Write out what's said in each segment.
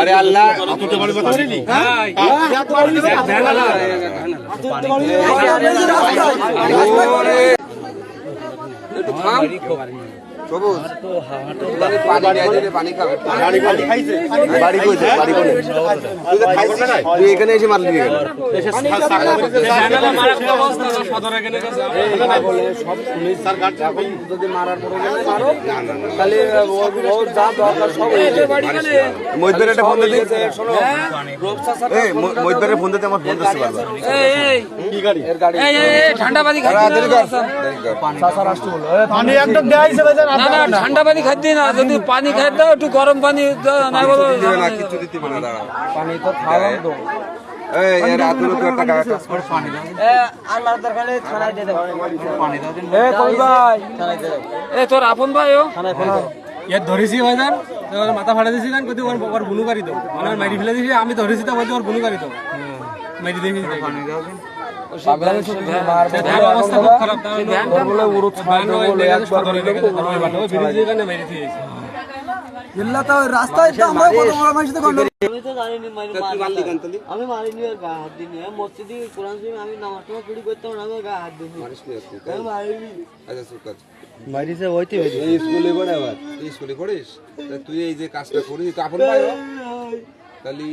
আর আল্লাহ একটু থাম। সবুজ। তুই এখানে এসে মারলি একটা ফোন দিতে এই ফোন দিতে আমার ফোন দিতে পারবা ঠান্ডা পানি দেরি কর। না না ঠান্ডা পানি খাদ্য না যদি পানি খাই দাও একটু গরম পানি না বলো দিবে না কিচ্ছু দিতে পারে না পানি তো খাওয়ালাম তো এই এর আতুর তো একটা কাজ করে পানি দাও। এ তোর আপন ভাই ও? ইয়াত ধরিছি ভাইজান তোর মাথা ফাটা দিছি গান কইতে ওর ওর বুনু কারি দাও। মানে মারি ফেলে দিছি আমি ধরিছি তা বলতে ওর বুনু কারি দাও। মারি দিয়েছি আমি তো জানিনি তুই মারলি কেন তাহলে? আমি মারিনি ওর গায়ে হাত দিইনি। মসজিদে কোরআন শরীফ আমি নামাজ টামাজ পড়ি করতাম না আমি ওর হাত দিইনি। মারিস নি তুই আমি মারিনি। আচ্ছা চুপ মারিছে হইতে হইতে এই স্কুলে পড়ে আবার স্কুলে পড়িস? তুই এই যে কাজটা করিস তো আপন তাহলে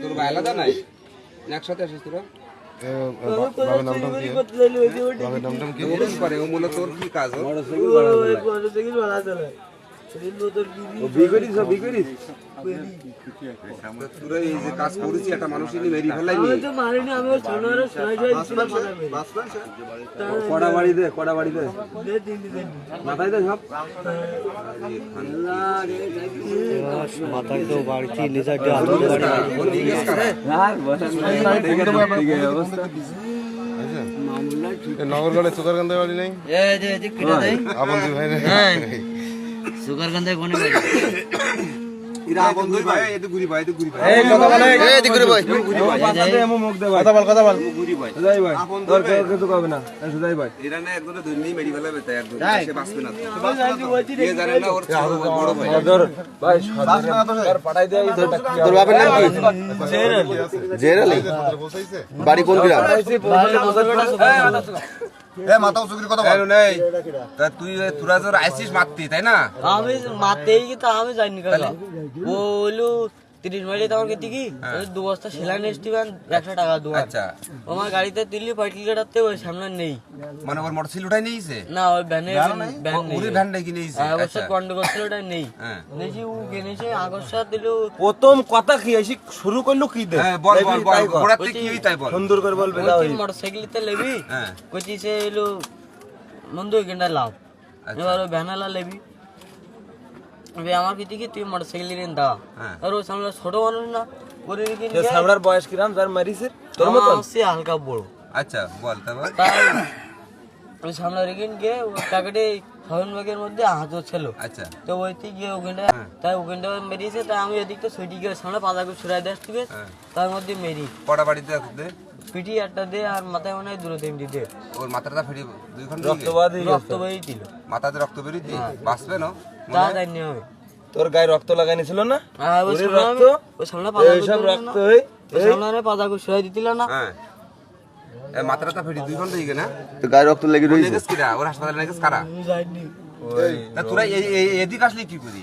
তোর ভাই আলাদা নাই? একসাথে আসিস তোরা? কি? কাজ? যায় দিছিলাম কড়া বাড়ি দে কড়া বাড়ি দে। দে দিন দিন মাথায় দে সব। নগরগড়ে সুগারকান্দ বাড়ি নাই? এই যে এদিক কেটে দেই আপন ভাই কোনে ইরা বন্ধু ভাই এতে ঘুরি ভাই এতে ঘুরি ভাই। এই কথা বলে। এই দিক করে ভাই। কথা বল কথা বল ঘুরি ভাই। ভাই তোর কেউ কিছু কবে না? সুজাই ভাই। এরা না ধরনি একজন সে বাঁচবে না। এ জানে না ওর ছোট বড় ভাই। ধর ভাই পাঠাই দেই তোর বাপের নাম কি? জের আলী বাড়ি কোন গ্রাম? কেন নেই তা তুই তোরা আইছিস মারতি তাই না? আমি মারতেই কি তা আমি জানি ও হলো তিরিশ মাইলে তোমার কেতে কি ওই দু বস্তা সেলাই নেসটি একশো টাকা দু আচ্ছা। আমার গাড়িতে তিল্লি পাইটলি কাটাতে ওই সামনে নেই। মানে ওর মোটরসাইকেল উঠাই নিয়েছে? না ওই ভ্যানে ভ্যান নেই? ওরে ভ্যানটা কি নিয়েছে। হ্যাঁ অবশ্য আচ্ছা। গন্ডগোল ছিল ওটা নেই। হ্যাঁ। নেছি ও কিনেছে আগস্ট দিল। প্রথম কথা কি এসে শুরু করল কি দে? হ্যাঁ বল বল বল ঘোড়াতে কি হই তাই বল। সুন্দর করে বলবে মোটর সাইকেলিতে লেবি হ্যাঁ। কইছি সে এলো মন্দ লাভ আচ্ছা। এবার ওই ভ্যানালা লেবি। এবার আমার কি কি তুই। আর সামনে ছোট মানুষ না সামনের বয়স কিরাম যার মারিছে তোর সে হালকা বড় আচ্ছা বল তারপর ওই সামনে ব্যাগের মধ্যে ছিল আচ্ছা তো ওইতে গিয়ে ওখানটা। তাই ওখানটা মেরিয়েছে তাই আমি এদিক তো সুইটি গিয়ে সামনে পাতাকে ছুড়াই। তার মধ্যে মেরি পিটি দে আর মাথায় মনে হয় দুটো তিনটি দে ওর মাথাটা দুই ঘণ্টা রক্তবাদী দিল মাথাতে রক্ত বেরিয়ে বাঁচবে না? তোর গায়ে রক্ত লাগাই ছিল না? রক্ত? পাতা এইসব রক্ত ছুড়াই দিতিল না। হ্যাঁ। এ মাথাটা ফেরি দুই ঘণ্টা দিকে না? তো গায়ে রক্ত লেগে রয়েছে। ওর হাসপাতালে নাকি কারা তা তোরা এদিকে আসলি কি করি?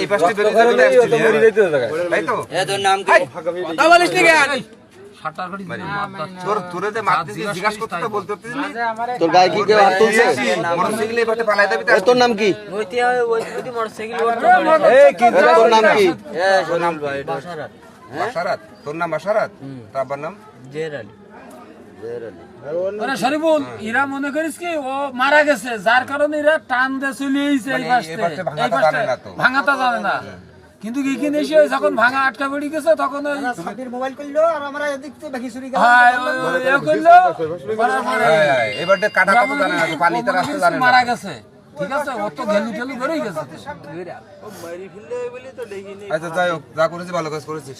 এই পাশে বের করে চলে আসছিলি মরে? যাইতে জায়গায়। তাই তো? এ তোর নাম কি? কথা বলিস নি কেন? সাটার তোর তোরে যে মারতে যে জিজ্ঞাসা করতে তো বলতে পারতিস না? তোর গায়ে কি কেউ হাত তুলছে? মোটরসাইকেল এই পাশে পালাই যাবি তোর নাম কি? ওইতে ওই ওইতে মোটরসাইকেল ওর এই কি তোর নাম কি? এ সোনাল ভাই বাসারা বাসারাত। তোর নাম বাসারাত? তার নাম? জের আলী। শরীফুল ইরা মনে করিস কি? ও মারা গেছে যার কারণে এরা টান দিয়ে চলে এইছে এই পাশে। এই পাশে ভাঙাটা জানে না তো। ভাঙাটা জানে না। কিন্তু এইখানে এসে যখন ভাঙা আটকা পড়ে গেছে তখন ওই মোবাইল করল আর আমরা এদিক থেকে বাকি চুরি ওই- ওই এ করল, করার পরে এবার তো কাটা কত জানে না পানি তার আসতে জানে মারা গেছে। ঠিক আছে ও তো গেলু টেলু করেই গেছে। আচ্ছা যাই হোক যা করেছিস ভালো কাজ করেছিস।